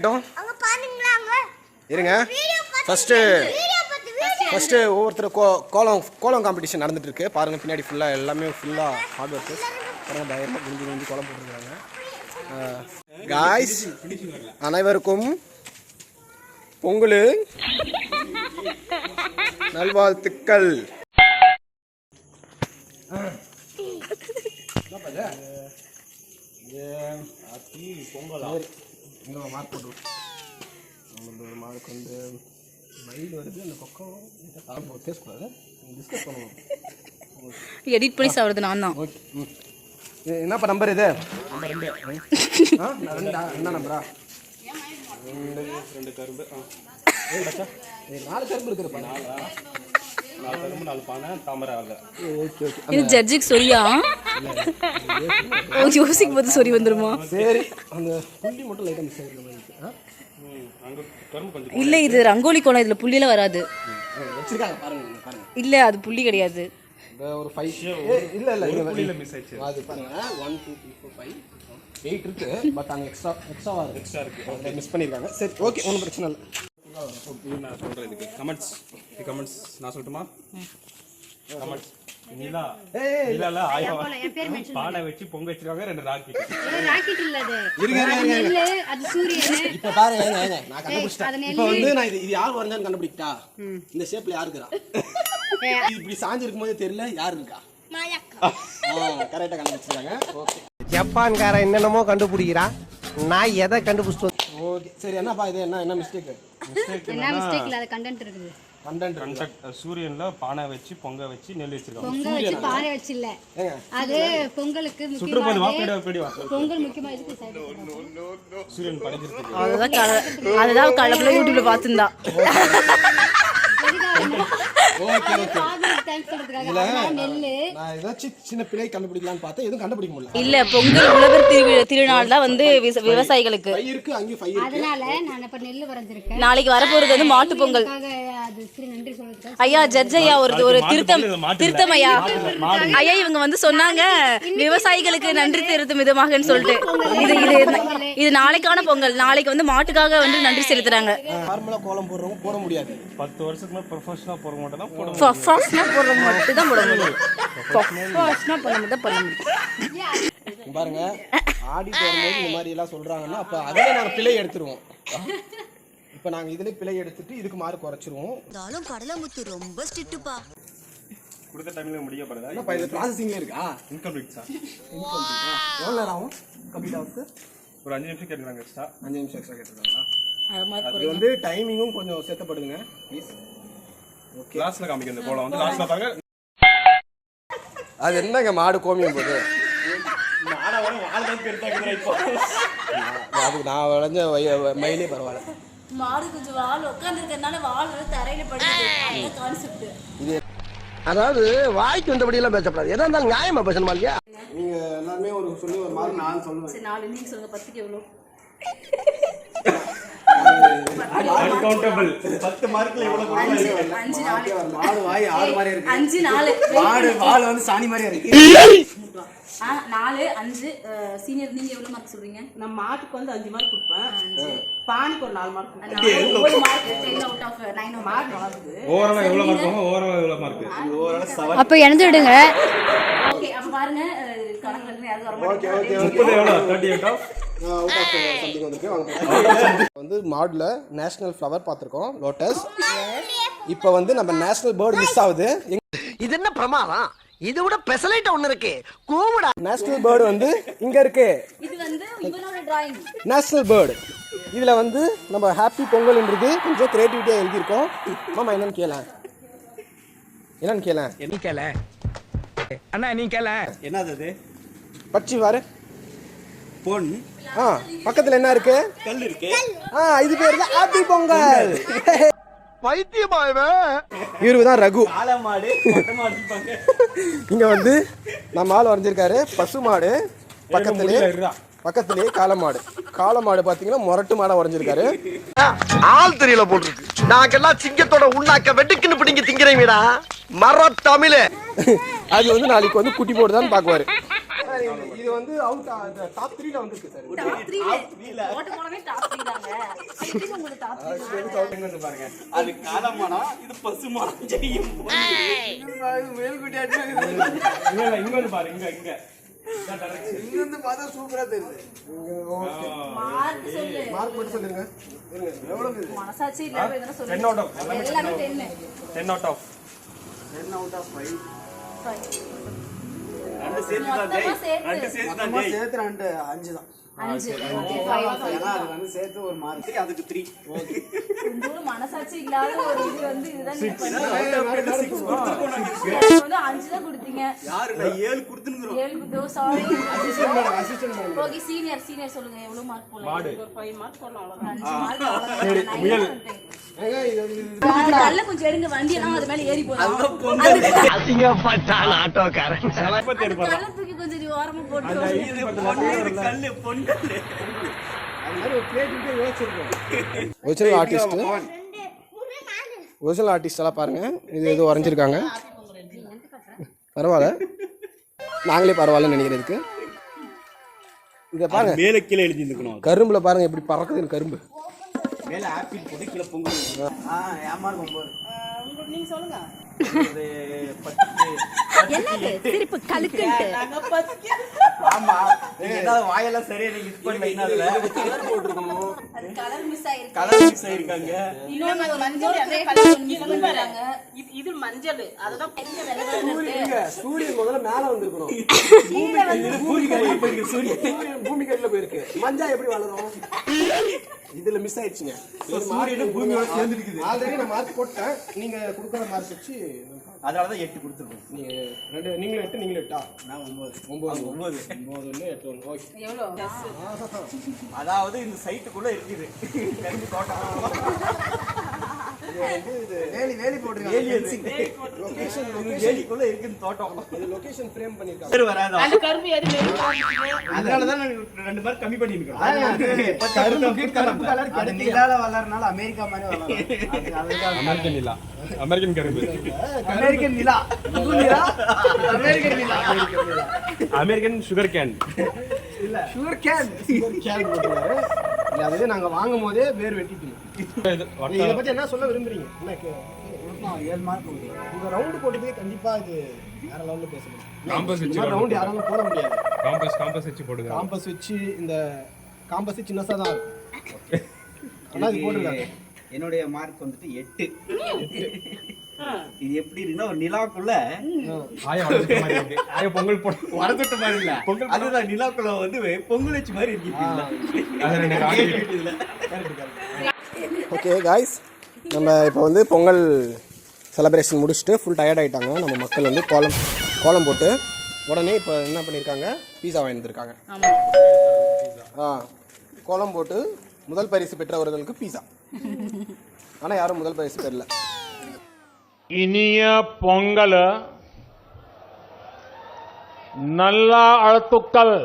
பாருங்களா அங்க இருங்க. வீடியோ பார்த்து ஃபர்ஸ்ட் வீடியோ பார்த்து வீடியோ ஃபர்ஸ்ட் ஒவ்வொருத்தர் கோ கோலம் கோலம் காம்படிஷன் நடந்துட்டு இருக்கு பாருங்க பின்னாடி ஃபுல்லா எல்லாமே ஃபுல்லா ஹார்ட் ஒர்க்கர்ஸ் பாருங்க பயங்கரமா குஞ்சு குஞ்சு கோலம் போட்டுருக்காங்க. காய்ஸ் அனைவருக்கும் பொங்கல். நல்வாழ்த்துக்கள். பொங்கல்? மார்க் போட்டு உங்களுக்கு ஒரு மார்க் வந்து மயில் வருது அந்த பக்கம் பேசக்கூடாது டிஸ்கஸ் பண்ணுவோம் எடிட் பண்ணி சாப்பிடுறது நான் தான். ஓகே என்னப்பா நம்பர் இது? நம்பர் ரெண்டு ரெண்டா என்ன நம்பரா ரெண்டு ரெண்டு கரும்பு ஆ. ஏய் பச்சா. ஏய் நாலு கரும்பு இருக்குதுப்பா. நாலா? நாலு கரும்பு நாலு பானை தாமரை ஆகல ஓகே ஓகே. இது ஜட்ஜுக்கு சொரியா? ஓ யோசிக்கும் போது சொறி வந்துருமா? சரி. அந்த புள்ளி மட்டும் லைட்டாக மிஸ் ஆகிருக்க மாதிரி இருக்கு. ஆ? அங்கே கரும்பு கொஞ்சம் இல்ல இது ரங்கோலி கோலம் இதுல புள்ளியில வராது. வச்சிருக்காங்க பாருங்க இங்க பாருங்க. இல்ல அது புள்ளி கிடையாது. இந்த ஒரு ஃபைவ் இல்லை இல்லை இது புள்ளியில் மிஸ் ஆயிடுச்சு. அது பாருங்க. One two three four five eight இருக்கு பட் அங்கே எக்ஸ்ட்ரா எக்ஸ்ட்ராவாக இருக்கு. எக்ஸ்ட்ரா இருக்கு. மிஸ் பண்ணியிருக்காங்க சரி ஓகே ஒன்றும் பிரச்சனை இல்லை. நான் சொல்றேன் இதுக்கு கமெண்ட்ஸ் கமெண்ட்ஸ் நான் சொல்லட்டுமா கமெண்ட்ஸ் நிலா நிலால ஆயிரம் பானை வச்சு பொங்க வச்சிருக்காங்க ரெண்டு ராக்கெட் ராக்கெட் இல்ல அது அது சூரியன் இப்போ பாருங்க நான் அது கண்டுபிடிச்சிட்டேன் இப்போ வந்து நான் இது இது யார் வரைஞ்சான்னு கண்டுபிடிக்கிட்டா இந்த ஷேப்ல யார் இருக்கிறா இப்படி சாஞ்சு இருக்கும்போது தெரியல யார் இருக்கா கரெக்டா ஆ கரெக்டாக கண்டுபிடிச்சிருக்காங்க ஓகே ஜப்பான்காரன் என்னென்னமோ கண்டுபிடிக்கிறான். நான் எதை கண்டுபிடிச்சிட்டு ஓகே. சரி என்னப்பா இது? என்ன என்ன மிஸ்டேக் என்ன மிஸ்டேக் இல்ல அது கண்டென்ட் இருக்குது. கண்டென்ட் சூரியன்ல பானை வச்சு பொங்க வச்சு நெல் வச்சிருக்காங்க. பொங்கல் வச்சு பானை வச்சு இல்ல ஏங்க? அது பொங்கலுக்கு முக்கியமா பொங்கல் சூரியன் படைஞ்சிருக்கு அதுதான் கல அதுதான் கலப்புல யூடியூப்ல பார்த்துருந்தா. Okay okay. தேங்க்ஸ் சொல்றதுக்காக. அதனால நெல்லு. நான் ஏதாச்சும் சின்ன பிழை கண்டுபிடிக்கலாம்னு பார்த்தா எதுவும் கண்டுபிடிக்க முடியல. இல்ல பொங்கல் உழவர் திரு திருநாள் தான் வந்து விவச- விவசாயிகளுக்கு. ஃபை இருக்கு அங்கேயும் ஃபை இருக்கு. அதனால நான் இப்ப நெல்லு வரைஞ்சிருக்கேன். நாளைக்கு வரப்போறது வந்து மாட்டு பொங்கல். அதுக்காக அது சரி நன்றி சொல்றதுக்காக ஐயா ஜட்ஜ் ஐயா ஒரு ஒரு திருத்தம். திருத்தம் ஐயா. ஐயா இவங்க வந்து சொன்னாங்க விவசாயிகளுக்கு நன்றி திருத்தும் விதமாகன்னு சொல்லிட்டு. இது இது இது நாளைக்கான பொங்கல். நாளைக்கு வந்து மாட்டுக்காக வந்து நன்றி செலுத்துறாங்க. நார்மலாக கோலம் போடுறவங்க போட முடியாது. பத்து வருஷத்துக்கு மேலே ப்ரொஃபஷனலாக தான் போட ஃபர்ஸ்ட்னா போடுறது மட்டும் தான் போட முடியும். ஃபர்ஸ்ட்னா பண்ண மட்டும் பண்ண முடியும். இங்க பாருங்க ஆடிட்டு வரும்போது இந்த மாதிரி எல்லாம் சொல்றாங்கன்னா அப்ப அதில் நாங்கள் பிழை எடுத்துருவோம். இப்போ நாங்கள் இதுல பிழை எடுத்துட்டு இதுக்கு மார்க் குறைச்சிருவோம். இருந்தாலும் கடலமுத்து ரொம்ப ஸ்ட்ரிக்ட்டுப்பா கொடுத்த டைமில் முடியப்படுதா என்னப்பா இது ப்ராசஸிங்ல இருக்கா? இன்கம்ப்ளீட் சார் எவ்வளோ நேரம் ஆகும்? கம்ப்ளீட் ஆகுது ஒரு அஞ்சு நிமிஷம் கேட்குறாங்க எக்ஸ்ட்ரா அஞ்சு நிமிஷம் எக்ஸ்ட்ரா கேட்டுருக்காங்களா அது வந்து டைமிங்கும் கொஞ்சம் சேர்த்தப்படுதுங்க ப்ளீஸ் லாஸ்ட்ல காமிக்க இந்த கோலம் வந்து லாஸ்ட்ல பாருங்க அது என்னங்க மாடு கோமியம் போது? அதுக்கு நான் விளைஞ்ச வய- மயிலே பரவாயில்ல. மாடு கொஞ்சம் வால் உட்காந்துருக்கறனால வால் வந்து தரையில படுது கான்செப்ட் அதாவது வாய்க்கு வந்தபடி எல்லாம் பேசப்படாது. எதா இருந்தாலும் நியாயமா பேசணுமா இல்லையா? நீங்க எல்லாருமே ஒரு சொல்லி ஒரு மார்க் நான் சொல்லுவேன். சரி நாலு நீங்க சொல்லுங்க பத்துக்கு எவ்வளோ அன்கவுண்டபிள் பத்து மார்க்ல எவ்வளவு அஞ்சு நாலு. வாய் ஆறு மாதிரி இருக்கு. அஞ்சு நாலு. வால் வந்து சாணி மாதிரியா இருக்கு. ஆ, நாலு அஞ்சு சீனியர் நீங்க எவ்வளவு மார்க் சொல்றீங்க? நான் மாட்டுக்கு வந்து அஞ்சு மார்க் கொடுப்பேன். பானுக்கு ஒரு நாலு mark mark ten out of nine mark வளருது ஓவராலா எவ்வளவு மார்க் ஓவராலா எவ்வளவு மார்க் அப்ப இணைந்து விடுங்க. ஓகே அப்ப பாருங்க இருந்து யாரும் வர எவ்வளவு? ஆஃப் சம்திங் வந்திருக்கு. வாங்க வந்து மாடுல நேஷனல் ஃப்ளவர் பார்த்துருக்கோம் லோட்டஸ் இப்போ வந்து நம்ம நேஷனல் பேர்டு மிஸ் ஆகுது. இது என்ன பிரமாதம்? இது விட பெசலைட் ஒண்ணு இருக்கு. கூவிடா. நேஷனல் பேர்டு வந்து இங்க இருக்கு. இது வந்து இவனோட டிராயிங் நேஷனல் பேர்டு இதுல வந்து நம்ம ஹாப்பி பொங்கல்ன்றது கொஞ்சம் கிரியேட்டிவிட்டியாக எழுதியிருக்கோம். மாமா என்னன்னு கேள. என்னன்னு கேள. நீ கேள. அண்ணா நீ கேள. என்னது அது? பச்சி வாரு. பொன். ஆ பக்கத்துல என்ன இருக்கு? கல் இருக்கு. ஆ இது பேர் தான் ஹாப்பி பொங்கல். பைத்தியமா இவன் இவரு தான் ரகு ஆல மாடு இங்க வந்து நம்ம ஆள் வரைஞ்சிருக்காரு பசு மாடு. பக்கத்திலே முடியல, இருடா. பக்கத்திலே காளை மாடு. காளை மாடு பாத்தீங்கன்னா முரட்டு மாடா வரைஞ்சிருக்காரு. ஆள் தெரியல போட்டுருக்கு. நாங்கெல்லாம் சிங்கத்தோட உண்ணாக்க வெட்டுக்குன்னு பிடிங்க திங்கிறீங்கடா மர தமிழே. அது வந்து நாளைக்கு வந்து குட்டி போடுதான்னு பாக்குவாரு வந்து அவுட் டாப் த்ரீல வந்திருக்கு சார். டாப் த்ரீல ஓட்டு போனவே டாப் த்ரீ தாங்க. எப்படி உங்களுக்கு டாப் த்ரீ இங்க வந்து பாருங்க. அது காலமானம் இது பசுமானம் ஜெயம் மேல்குட்டி இல்ல இல்ல இங்க வந்து பாரு இங்க இங்க. இதான் direction. இங்க இருந்து பார்த்தா சூப்பரா தெரியுது. மார்க் சொல்லு. மார்க் மட்டும் சொல்லுங்க. எவ்வளவு இது? மனசாட்சி இல்லாம எதனா சொல்லு 10 out of எல்லாமே எல்லாமே 10 10 out of ten out of five ரெண்டு சேர்த்து தான் ஜெய். ரெண்டு சேர்த்து தான் நம்ம ஜெய். சேர்த்து ரெண்டு அஞ்சு தான். அஞ்சு. ஏன்னா அது வந்து சேர்த்து ஒரு மார்க் அதுக்கு 3 ஒரு மனசாட்சி இல்லாத ஒரு இது வந்து இதுதான் அஞ்சு தான் கொடுத்தீங்க. யாரு நான் 7 கொடுத்துனுங்கறோம் ஏழு சாரி ஓகே சீனியர் சீனியர் சொல்லுங்க எவ்வளவு மார்க் மாடு. ஒரு ஃபைவ் மார்க் போடலாம் அவ்வளவுதான். அஞ்சு மார்க் கல்ல கொஞ்சம் எடுங்க வண்டி எல்லாம் அது மேல ஏறி போதும் அசிங்கப்பட்டான் ஆட்டோக்காரன். கல்ல தூக்கி கொஞ்சம் இது ஓரமா போட்டு இது பொண்ணு கல்லு பொன் கல்லு அந்த மாதிரி ஒரு பிளேட் கிட்ட யோசிச்சிருக்கோம் ஒரிஜினல் ஆர்டிஸ்ட் ஒரிஜினல் ஆர்டிஸ்ட் எல்லாம் பாருங்க. இது ஏதோ வரைஞ்சிருக்காங்க. பரவாயில்ல. நாங்களே பரவாயில்லன்னு நினைக்கிறதுக்கு இதை பாருங்க. மேல கீழே எழுதி இருக்கணும் கரும்புல பாருங்க எப்படி பறக்குதுன்னு கரும்பு. மேல ஆப்பிள் போட்டு கீழே பொங்கல் உங்களுக்கு நீங்க சொல்லுங்க. பத்து என்னது? சிரிப்பு கலுக்குன்ட்டு நாங்க பத்துக்கு ஆமா. ஏதாவது வாயெல்லாம் சரியா நீங்க இது பண்ணல அதுல? கலர் போட்டிருக்கணும் அது கலர் மிஸ் ஆயிருக்கு. ஆயிருக்காங்க. மஞ்சள். இது மஞ்சள். அதுதான்? சூரியன் சூரியன் முதல்ல மேல வந்திருக்கணும். கீழே வந்து சூரியன். பூமி கடியில போயிருக்கு. மஞ்சா எப்படி வளரும்? இதுல மிஸ் ஆயிடுச்சுங்க. சூரியனும் பூமியோட சேர்ந்துருக்குது. ஆல்ரெடி நான் மார்க் போட்டேன். நீங்க கொடுக்குற மார்க் வச்சு அதனாலதான் எட்டு கொடுத்துருக்கோம். நீங்க ரெண்டு நீங்களும் எட்டு நீங்களும் எட்டா? நான் ஒன்பது. ஒன்பது. ஒன்பது. ஒன்பது ஒன்று எட்டு ஒன்று ஓகே. அதாவது இந்த சைட்டுக்குள்ள இருக்குது கரும்பு தோட்டம். வேலி வேலி வேலி போட்டிருக்காங்க. அது. லொகேஷன் வேலிக்குள்ள இருக்குது தோட்டம். இது லொகேஷன் ஃப்ரேம் பண்ணிருக்காங்க பேர் வராதா. அந்த கரும்பு எது மெருகு அதனாலதான் நான் ரெண்டு பேர் கம்மி பண்ணிருக்கோம் கரும்புக்கு கரும்பு கலர் அது நிலால வளர்றனால அமெரிக்கா மாதிரி வளரும் அமெரிக்கன் கரும்பு. அமெரிக்கன் நிலா. நிலா? அமெரிக்கன் நிலா. American sugar cane sugar cane sugar cane இல்ல அதுவே நாங்க வாங்கும் போதே வேர் வெட்டிட்டீங்க நீங்க இதை பத்தி என்ன சொல்ல விரும்புறீங்க? என்ன ஏழு மார்க் இந்த ரவுண்டு போட்டதே கண்டிப்பா இது வேற லெவல்ல பேசணும். காம்பஸ் மாதிரி ரவுண்ட் யாராலும் போட முடியாது. காம்பஸ் காம்பஸ் வச்சு போடுங்க. காம்பஸ் வச்சு இந்த காம்பஸ் சின்னசா தான் இருக்கும். ஆனா இது போட்டிருக்காங்க. என்னுடைய மார்க் வந்துட்டு எட்டு. இது எப்படி இருக்குன்னா ஒரு நிலாக்குள்ள ஆயா வளர்ந்துட்ட மாதிரி இருக்கு. ஆயா பொங்கல் போட்டு வரதுட்ட மாதிரி இல்ல. பொங்கல் அதுதான் நிலாக்குள்ள வந்து பொங்கல் வச்சு மாதிரி இருக்கு ஓகே காய்ஸ் நம்ம இப்போ வந்து பொங்கல் செலப்ரேஷன் முடிச்சுட்டு ஃபுல் டயர்ட் ஆகிட்டாங்க நம்ம மக்கள் வந்து கோலம் கோலம் போட்டு உடனே இப்போ என்ன பண்ணியிருக்காங்க பீஸா வாங்கியிருக்காங்க ஆ கோலம் போட்டு முதல் பரிசு பெற்றவர்களுக்கு பீஸா. ஆனால் யாரும் முதல் பரிசு பெறல. இனிய பொங்கல் நல்ல அழுத்துக்கள்.